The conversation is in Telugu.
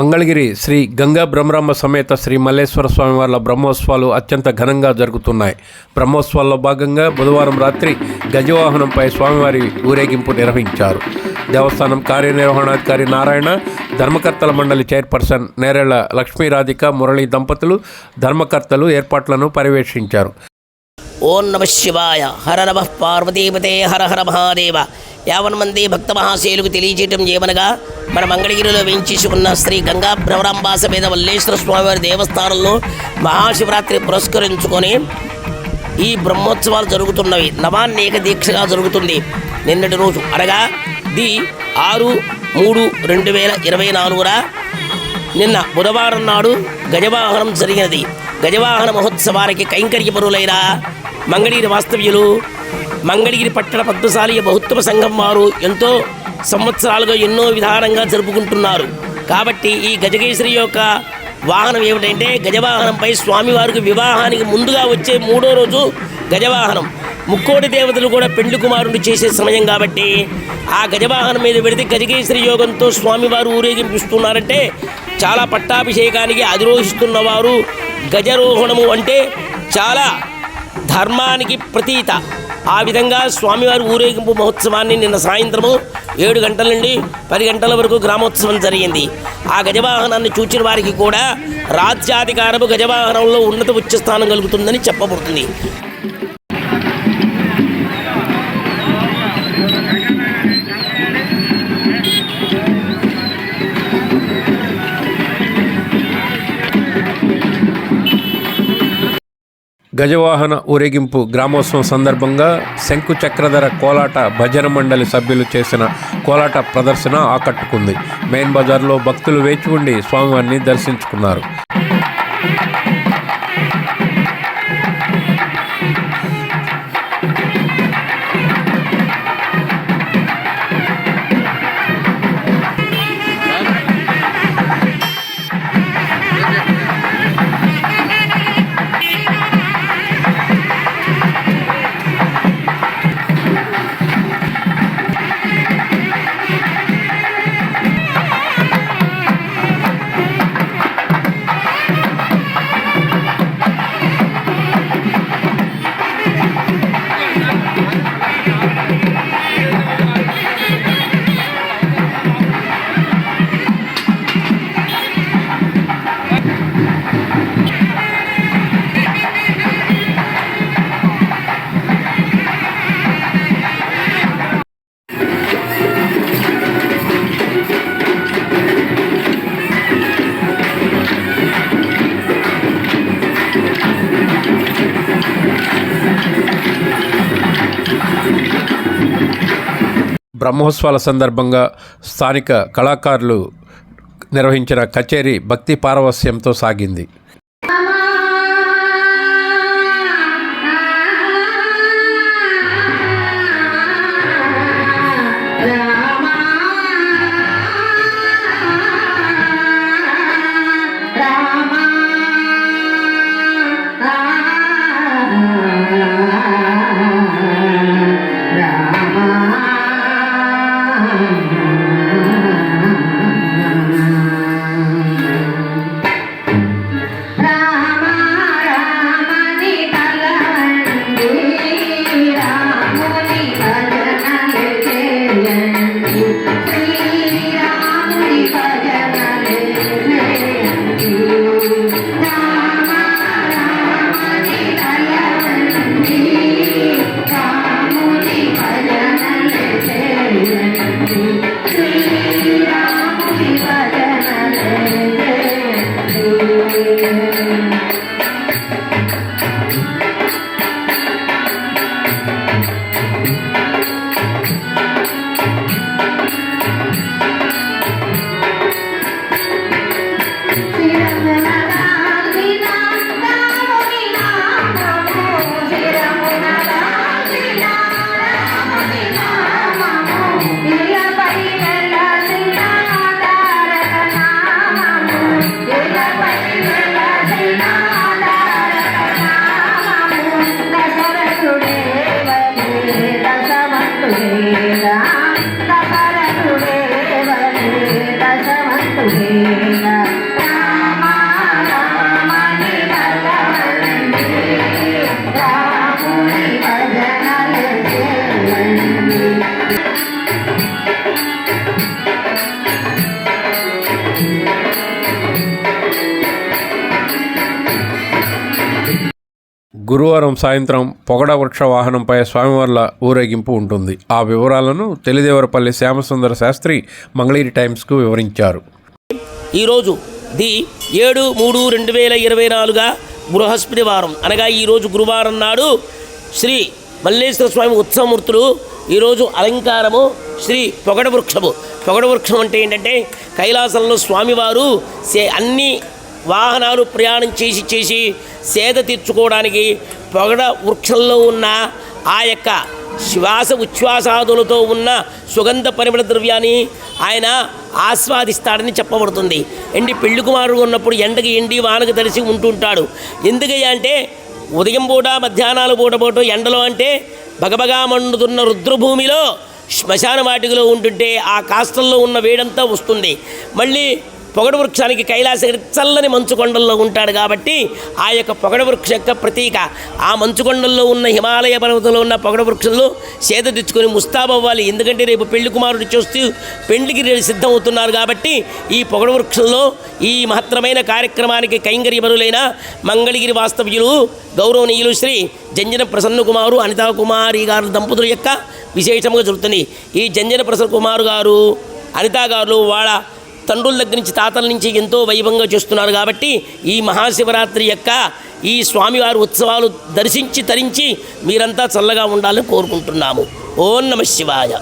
మంగళగిరి శ్రీ గంగా బ్రహ్మరమ్మ సమేత శ్రీ మల్లేశ్వర స్వామి వార్ల బ్రహ్మోత్సవాలు అత్యంత ఘనంగా జరుగుతున్నాయి. బ్రహ్మోత్సవాల్లో భాగంగా బుధవారం రాత్రి గజవాహనంపై స్వామివారి ఊరేగింపు నిర్వహించారు. దేవస్థానం కార్యనిర్వహణాధికారి నారాయణ ధర్మకర్తల మండలి చైర్పర్సన్ నేరేళ్ళ లక్ష్మీరాధిక మురళీ దంపతులు ధర్మకర్తలు ఏర్పాట్లను పర్యవేక్షించారు. ఓం నమ శివాయ. హర నమ పార్వతీపతే హర హర మహాదేవ. యావన్ మంది భక్త మహాశైలుకు తెలియచేయటం ఏమనగా మన మంగళగిరిలో వేయించేసి ఉన్న శ్రీ గంగా భ్రవరాంబాస మీద వల్లేశ్వర స్వామివారి దేవస్థానంలో మహాశివరాత్రి పురస్కరించుకొని ఈ బ్రహ్మోత్సవాలు జరుగుతున్నవి. నవాన్నేక దీక్షగా జరుగుతుంది. నిన్నటి రోజు అనగా ది ఆరు మూడు రెండు వేల ఇరవై నాలుగున నిన్న బుధవారం నాడు గజవాహనం జరిగినది. గజవాహన మహోత్సవానికి కైంకర్యపరులైన మంగళగిరి వాస్తవ్యులు మంగళగిరి పట్టణ పద్మశాలి బహుత్వ సంఘం వారు ఎంతో సంవత్సరాలుగా ఎన్నో విధానంగా జరుపుకుంటున్నారు. కాబట్టి ఈ గజకేశ్వరి యొక్క వాహనం ఏమిటంటే గజవాహనంపై స్వామివారికి వివాహానికి ముందుగా వచ్చే మూడో రోజు గజవాహనం. ముక్కోటి దేవతలు కూడా పెండ్లి కుమారుడు చేసే సమయం కాబట్టి ఆ గజవాహనం మీద పెడితే గజకేశ్వరి యోగంతో స్వామివారు ఊరేగింపిస్తున్నారంటే చాలా పట్టాభిషేకానికి అధిరోహిస్తున్న వారు గజరోహణము అంటే చాలా ధర్మానికి ప్రతీత. ఆ విధంగా స్వామివారి ఊరేగింపు మహోత్సవాన్ని నిన్న సాయంత్రము ఏడు గంటల నుండి పది గంటల వరకు గ్రామోత్సవం జరిగింది. ఆ గజవాహనాన్ని చూచిన వారికి కూడా రాజ్యాధికారము గజవాహనంలో ఉన్నత ఉచ్చ స్థానం కలుగుతుందని చెప్పబడుతుంది. గజవాహన ఊరేగింపు గ్రామోత్సవం సందర్భంగా శంకు చక్రధర కోలాట భజన మండలి సభ్యులు చేసిన కోలాట ప్రదర్శన ఆకట్టుకుంది. మెయిన్ బజార్లో భక్తులు వేచి ఉండి స్వామివారిని దర్శించుకున్నారు. బ్రహ్మోత్సవాల సందర్భంగా స్థానిక కళాకారులు నిర్వహించిన కచేరీ భక్తి పారవస్యంతో సాగింది. దశమంతుడే గురువారం సాయంత్రం పొగడ వృక్ష వాహనంపై స్వామివార్ల ఊరేగింపు ఉంటుంది. ఆ వివరాలను తెలిదేవరపల్లి శ్యామసుందర శాస్త్రి మంగళగిరి టైమ్స్కు వివరించారు. ఈరోజు ది ఏడు మూడు రెండు వేల ఇరవై నాలుగుగా బృహస్పతివారం అనగా ఈరోజు గురువారం నాడు శ్రీ మల్లేశ్వర స్వామి ఉత్సవమూర్తులు ఈరోజు అలంకారము శ్రీ పొగడ వృక్షము. పొగడ వృక్షం అంటే ఏంటంటే కైలాసంలో స్వామివారు సే అన్ని వాహనాలు ప్రయాణం చేసి చేసి సేద తీర్చుకోవడానికి పొగడ వృక్షంలో ఉన్న ఆ యొక్క శ్వాస ఉచ్ఛ్వాసాదులతో ఉన్న సుగంధ పరిమళ ద్రవ్యాన్ని ఆయన ఆస్వాదిస్తాడని చెప్పబడుతుంది. ఎండి పెళ్ళి కుమారుడు ఉన్నప్పుడు ఎండకి ఎండి వానకు తడిసి ఉంటుంటాడు. ఎందుకయ్యా అంటే ఉదయం పూట మధ్యాహ్నాలు పూట పూట ఎండలో అంటే బగబగా మండుతున్న రుద్రభూమిలో శ్మశాన వాటికలో ఉంటుంటే ఆ కాస్తల్లో ఉన్న వేడంతా వస్తుంది. మళ్ళీ పొగడ వృక్షానికి కైలాసగిరి చల్లని మంచుకొండల్లో ఉంటాడు కాబట్టి ఆ యొక్క పొగడ వృక్ష యొక్క ప్రతీక. ఆ మంచు కొండల్లో ఉన్న హిమాలయ పర్వతంలో ఉన్న పొగడ వృక్షంలో సేద తెచ్చుకొని ముస్తాబవ్వాలి ఎందుకంటే రేపు పెళ్ళి కుమారుడు చూస్తూ పెళ్ళికి సిద్ధమవుతున్నారు కాబట్టి ఈ పొగడ వృక్షంలో ఈ మహత్తరమైన కార్యక్రమానికి కైంకర్యపరులైన మంగళగిరి వాస్తవ్యులు గౌరవనీయులు శ్రీ జంజన ప్రసన్న కుమారు అనితా కుమారి గారు దంపతుల యొక్క విశేషంగా జరుగుతుంది. ఈ జంజన ప్రసన్న కుమారు గారు అనితా గారు వాళ్ళ తండ్రుల దగ్గర నుంచి తాతల నుంచి ఎంతో వైభవంగా చేస్తున్నారు కాబట్టి ఈ మహాశివరాత్రి యొక్క ఈ స్వామివారి ఉత్సవాలు దర్శించి తరించి మీరంతా చల్లగా ఉండాలని కోరుకుంటున్నాము. ఓం నమ శివాయ.